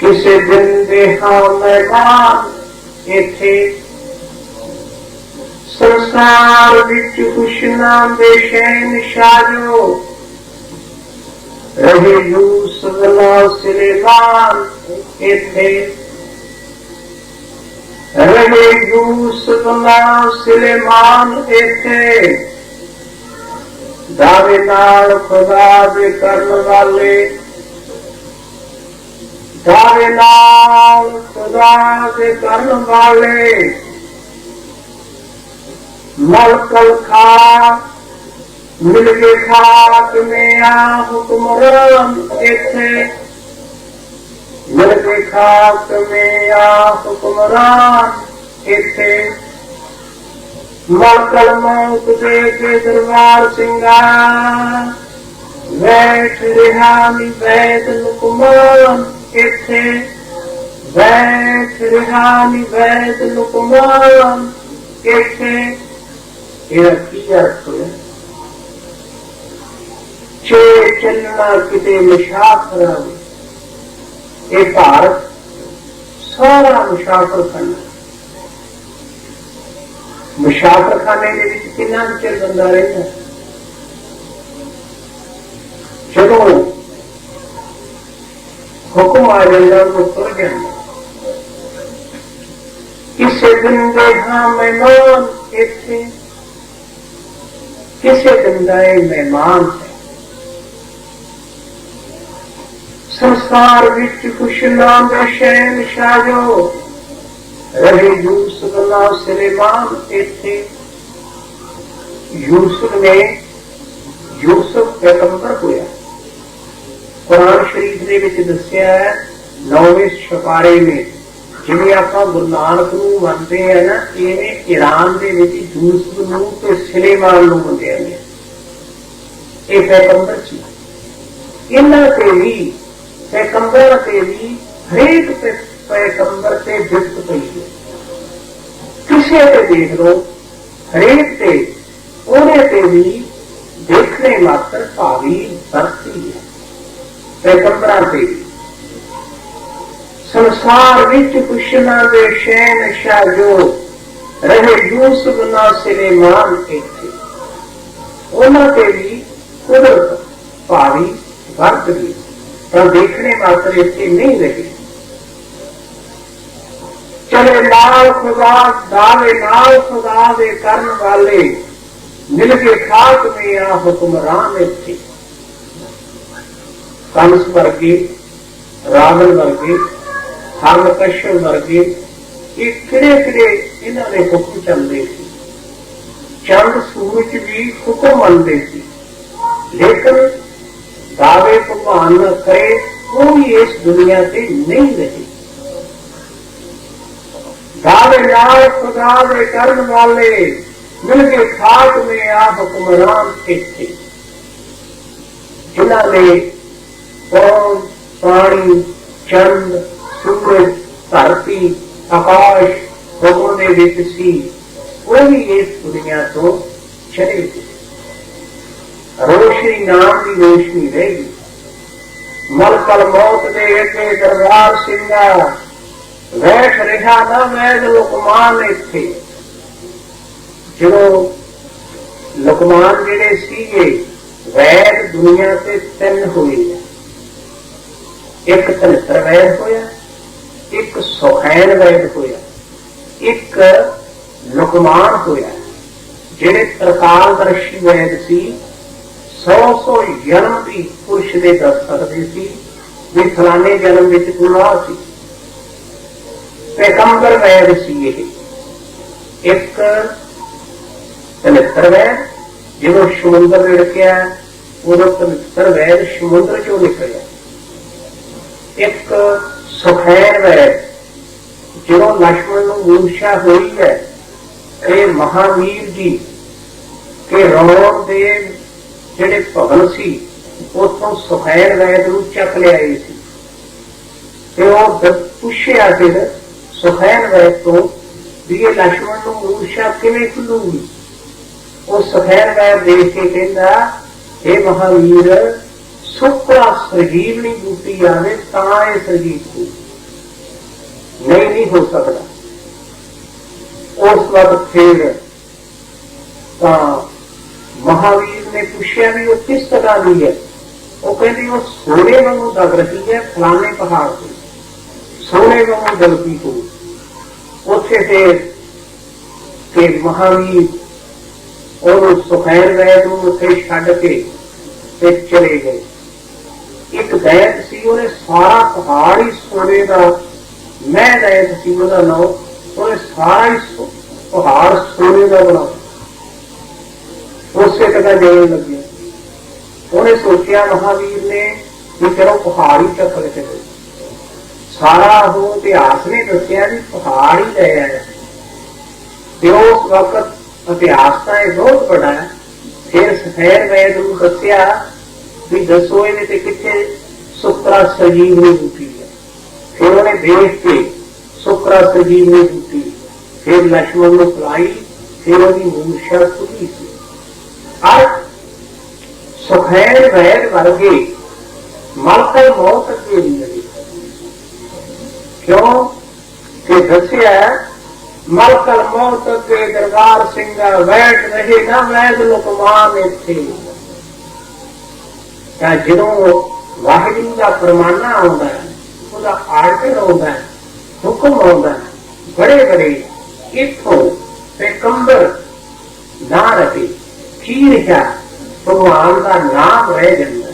किस दिन से हम इथे? संसार विच कुछ ना बेचैन शाजो रहे यू सगला सिरेबान इथे। रहे यू सगला सिलेमान इथे। दावेदार खुदा दे करने वाले ਦੇ ਕਰਨ ਵਾਲੇ ਦੇ ਕਰਨ ਵਾਲੇ। ਮਲਕਲ ਖਾ, ਮਿਲ ਕੇ ਖਾਕ ਮੇ ਹੁਕਮਰਾਨ ਇੱਥੇ। ਮਿਲ ਕੇ ਖਾਕ ਮੇ ਹੁਕਮਰਾਨ ਇੱਥੇ। ਮਲਕਲ ਮੌਤ ਦੇ ਕੇ ਦਰਬਾਰ ਸਿੰਘਾ, ਬੈਠ ਰਿਹਾ ਨੀ ਬੈਠ ਲੁਕਮਾਨ ਇੱਥੇ ਬੈਠ ਰਿਹਾ ਨੀ ਬੈਠ ਲੁਕਮਾਨ ਇੱਥੇ ਇਹ ਕੀ ਅਰਥ ਹੈ ਛੇ ਚੱਲਣਾ ਕਿਤੇ ਮੁਸ਼ਾਫਰਾ ਇਹ ਭਾਰਤ ਸਾਰਾ ਮੁਸ਼ਾਫਰ ਖਾਨਾ ਮੁਸ਼ਾਫਰ ਖਾਨੇ ਦੇ ਵਿੱਚ ਕਿੰਨਾ ਚਿਰ ਬੰਦਾ ਰਹਿੰਦਾ ਜਦੋਂ हुक्म आ जाएगा तो खुल जाएगा किसे दिन देखा मेहमान देखते किसे मेहमान? संसार विच कुछ नाम शैन शाजो रहे यूसुफ ना सलेमान यूसुफ ने यूसुफ पैगंबर होया। ਨੇ ਯੂਸਫ ਪੈਗੰਬਰ ਹੋਇਆ ਕੁਰਾਨ ਸ਼ਰੀਫ ਦੇ ਵਿੱਚ ਦੱਸਿਆ ਹੈ ਨੌਵੇਂ ਛਪਾਰੇ ਵਿੱਚ ਜਿਵੇਂ ਆਪਾਂ ਗੁਰੂ ਨਾਨਕ ਨੂੰ ਮੰਨਦੇ ਆ ਨਾ ਇਵੇਂ ਈਰਾਨ ਦੇ ਵਿੱਚ ਯੂਸਫ ਨੂੰ ਤੇ ਸੁਲੇਮਾਨ ਨੂੰ ਮੰਨਦੇ ਨੇ ਇਹ ਪੈਗੰਬਰ ਸੀ ਇਹਨਾਂ ਤੇ ਵੀ ਪੈਗੰਬਰ ਤੇ ਵੀ ਹਰੇਕ ਪੈ- ਪੈਗੰਬਰ ਤੇ ਜਿੱਤ ਪਈ ਹੈ ਕਿਸੇ ਤੇ ਦੇਖ ਲਓ ਹਰੇਕ ਤੇ ਉਹਨੇ ਤੇ ਵੀ ਦੇਖਣੇ ਮਾਤਰ ਭਾਵੀ ਵਰਤੀ ਹੈ ਪੈਗੰਬਰਾਂ ਤੇ ਸੰਸਾਰ ਵਿੱਚ ਖੁਸ਼ਨਾ ਦੇ ਸ਼ੈਨ ਸ਼ਾਜੋ ਰਹੇ ਯੂਸਫ ਨਾ ਸੁਲੇਮਾਨ ਇੱਥੇ। ਉਹਨਾਂ ਤੇ ਵੀ ਕੁਦਰਤ ਭਾਰੀ ਵਰਤ ਗਈ ਤਾਂ ਦੇਖਣੇ ਮਾਤਰ ਇੱਥੇ ਨਹੀਂ ਰਹੇ। ਚਲੇ ਨਾਲ ਖੁਦਾ, ਦਾਵੇ ਨਾਲ ਖੁਦਾ ਦੇ ਕਰਨ ਵਾਲੇ, ਮਿਲ ਕੇ ਖਾਕ ਮੇ ਆ ਹੁਕਮਰਾਨ ਇੱਥੇ। ਕੰਸ ਵਰਗੇ ਰਾਵਣ ਵਰਗੇ ਹਰਨ ਕਸ਼ਯਪ ਵਰਗੇ ਇਹ ਕਿਹੜੇ ਕਿਹੜੇ ਇਹਨਾਂ ਦੇ ਹੁਕਮ ਚੱਲਦੇ ਸੀ ਚੰਦ ਸੂਰਜ ਵੀ ਹੁਕਮ ਮੰਨਦੇ ਸੀ ਲੇਕਿਨ ਦਾਵੇ ਭਗਵਾਨ ਨਾ ਕਰੇ ਕੋਈ ਇਸ ਦੁਨੀਆ ਤੇ ਨਹੀਂ ਰਹੇ ਦਾਵੇ ਨਾਲ ਖੁਦਾ ਦੇ ਕਰਨ ਵਾਲੇ ਮਿਲ ਕੇ ਖਾਕ ਮੇ ਆ ਹੁਕਮਰਾਨ ਇੱਥੇ ਜਿਨ੍ਹਾਂ ਨੇ ਪੌਣ ਪਾਣੀ ਚੰਦ ਸੂਰਜ ਧਰਤੀ ਆਕਾਸ਼ ਹੁਕਮ ਦੇ ਵਿੱਚ ਸੀ ਉਹ ਵੀ ਇਸ ਦੁਨੀਆ ਤੋਂ ਚਲੇ ਗਏ ਰੋਸ਼ਨੀ ਨਾਮ ਦੀ ਰੋਸ਼ਨੀ ਰਹੀ ਮਲਕਲ ਮੌਤ ਦੇ ਅੱਗੇ ਦਰਬਾਰ ਸਿੰਘਾ ਵੇਖ ਰਿਹਾ ਨਾ ਵੈਦ ਲੁਕਮਾਨ ਇੱਥੇ ਜਦੋਂ ਲੁਕਮਾਨ ਜਿਹੜੇ ਸੀਗੇ ਵੈਦ ਦੁਨੀਆ ਤੇ ਤਿੰਨ ਹੋਏ ਆ। ਇੱਕ ਤਨਤਰ ਵੈਦ ਹੋਇਆ, ਇੱਕ ਸੁਖੈਨ ਵੈਦ ਹੋਇਆ, ਇੱਕ ਲੁਕਮਾਨ ਹੋਇਆ, ਜਿਹੜੇ ਤਰਕਾਲਦਰਸ਼ੀ ਵੈਦ ਸੀ, ਸੌ ਸੌ ਜਨਮ ਵੀ ਪੁਰਸ਼ ਦੇ ਦੱਸ ਸਕਦੇ ਸੀ, ਵੀ ਫਲਾਣੇ ਜਨਮ ਵਿੱਚ ਗੁਨਾਹ ਸੀ। ਪੈਗੰਬਰ ਵੈਦ ਸੀ ਇਹ। ਇੱਕ ਤਨਿੱਤਰ ਵੈਦ ਜਦੋਂ ਸਮੁੰਦਰ ਰਿੜਕਿਆ ਉਦੋਂ ਤਨਿੱਤਰ ਵੈਦ ਸਮੁੰਦਰ ਚੋਂ ਨਿਕਲਿਆ ਇੱਕ ਸੁਖੈਰ ਹੈ, ਜਦੋਂ ਲక్ష్మణ ਨੂੰ ਮੂਰਛਾ ਹੋਈ ਹੈ, ਇਹ ਮਹਾਵੀਰ ਜੀ ਕਿ ਰੌਣ ਦੇ ਜਿਹੜੇ ਭਗਲ ਸੀ, ਉਥੋਂ ਸੁਖੈਰ ਵੈਦ ਨੂੰ ਚੱਕ ਲਿਆਏ ਸੀ। ਤੇ ਉਹ ਪੁੱਛਿਆ ਕਿ ਸੁਖੈਰ ਵੈਦ ਤੋਂ ਵੀ ਇਹ ਲక్ష్మణ ਨੂੰ ਮੂਰਛਾ ਕਿਵੇਂ ਖੁੱਲੂਗੀ? ਉਹ ਸੁਖੈਰ ਵੈਦ ਦੇਖ ਕੇ ਕਹਿੰਦਾ ਇਹ ਮਹਾਵੀਰ ਸੁਖਾ ਸਰਜੀਵਨੀ ਬੂਟੀ ਆਵੇ ਤਾਂ ਇਹ ਸਰਜੀਤ ਹੋ ਨਹੀਂ ਨਹੀਂ ਹੋ ਸਕਦਾ ਉਸ ਵਕਤ ਫਿਰ ਤਾਂ ਮਹਾਵੀਰ ਨੇ ਪੁੱਛਿਆ ਵੀ ਉਹ ਕਿਸ ਤਰ੍ਹਾਂ ਦੀ ਹੈ ਉਹ ਕਹਿੰਦੀ ਉਹ ਸੋਨੇ ਵਾਂਗੂ ਦਗ ਰਹੀ ਹੈ ਫਲਾਣੇ ਪਹਾੜ ਤੇ ਸੋਨੇ ਵਾਂਗੂ ਦਗਦੀ ਹੋ ਉੱਥੇ ਫਿਰ ਕਿ ਮਹਾਵੀਰ ਉਹਨੂੰ ਸੁਖੈਰ ਵੈਦ ਨੂੰ ਉੱਥੇ ਛੱਡ ਕੇ ਤੇ ਚਲੇ ਗਏ ਇੱਕ ਦੈਤ ਸੀ ਉਹਨੇ ਸਾਰਾ ਪਹਾੜ ਹੀ ਸੋਨੇ ਦਾ, ਮੈਂ ਦੈਤ ਸੀ ਉਹਦਾ ਨਾਮ, ਉਹਨੇ ਸਾਰਾ ਹੀ ਪਹਾੜ ਸੋਨੇ ਦਾ ਬਣਾ। ਉਸੇ ਤੱਕ ਜਾਣ ਲੱਗਿਆ ਉਹਨੇ ਸੋਚਿਆ, ਮਹਾਵੀਰ ਨੇ ਕਿ ਚਲੋ ਪਹਾੜ ਹੀ ਚੱਕ ਲੈ ਚਲੋ। ਸਾਰਾ ਉਹ ਇਤਿਹਾਸ ਨੇ ਦੱਸਿਆ ਵੀ ਪਹਾੜ ਹੀ ਲੈ ਆਇਆ। ਤੇ ਉਸ ਵਕਤ ਇਤਿਹਾਸ ਦਾ ਇਹ ਬਹੁਤ ਬੜਾ ਹੈ। ਫਿਰ ਸਫੈਰ ਵੈਦ ਨੂੰ ਦੱਸਿਆ ਵੀ ਦੱਸੋ ਇਹਨੇ ਤੇ ਕਿੱਥੇ ਸੁਖਰਾ ਸਜੀਵ ਨੇ ਬੂਟੀ ਹੈ। ਫਿਰ ਉਹਨੇ ਦੇਖ ਕੇ ਸੁਖਰਾ ਸਜੀਵ ਨੇ ਬੂਟੀ ਫਿਰ ਲక్ష్మణ ਨੂੰ ਬੁਲਾਈ ਫਿਰ ਉਹਦੀ ਮੂਰਛਾ ਖੁੱਲੀ ਸੀ। ਅੱਜ ਸੁਖੈਰ ਵੈਰ ਵਰਗੇ ਮਲਕਲ ਮੌਤ ਅੱਗੇ ਨਹੀਂ ਲੱਗੀ ਕਿਉਂ? ਕਿ ਦੱਸਿਆ ਮਲਕਲ ਮੌਤ ਅੱਗੇ ਦਰਬਾਰ ਸਿੰਘਾ ਵੈਟ ਰਹੇ ਨਾ, ਵੈਦ ਲੋਕਮਾਨ ਇੱਥੇ। ਤਾਂ ਜਦੋਂ ਵਾਹਿਗੁਰੂ ਦਾ ਫਰਮਾਨਾ ਆਉਂਦਾ ਹੈ, ਉਹਦਾ ਆਰਡਰ ਆਉਂਦਾ ਹੈ, ਹੁਕਮ ਆਉਂਦਾ ਹੈ, ਬੜੇ ਬੜੇ ਇਥੋਂ ਤੇ ਨਾ ਰਹੇ ਕੀ ਰਿਹਾ ਭਗਵਾਨ ਦਾ ਨਾਮ ਰਹਿ ਜਾਂਦਾ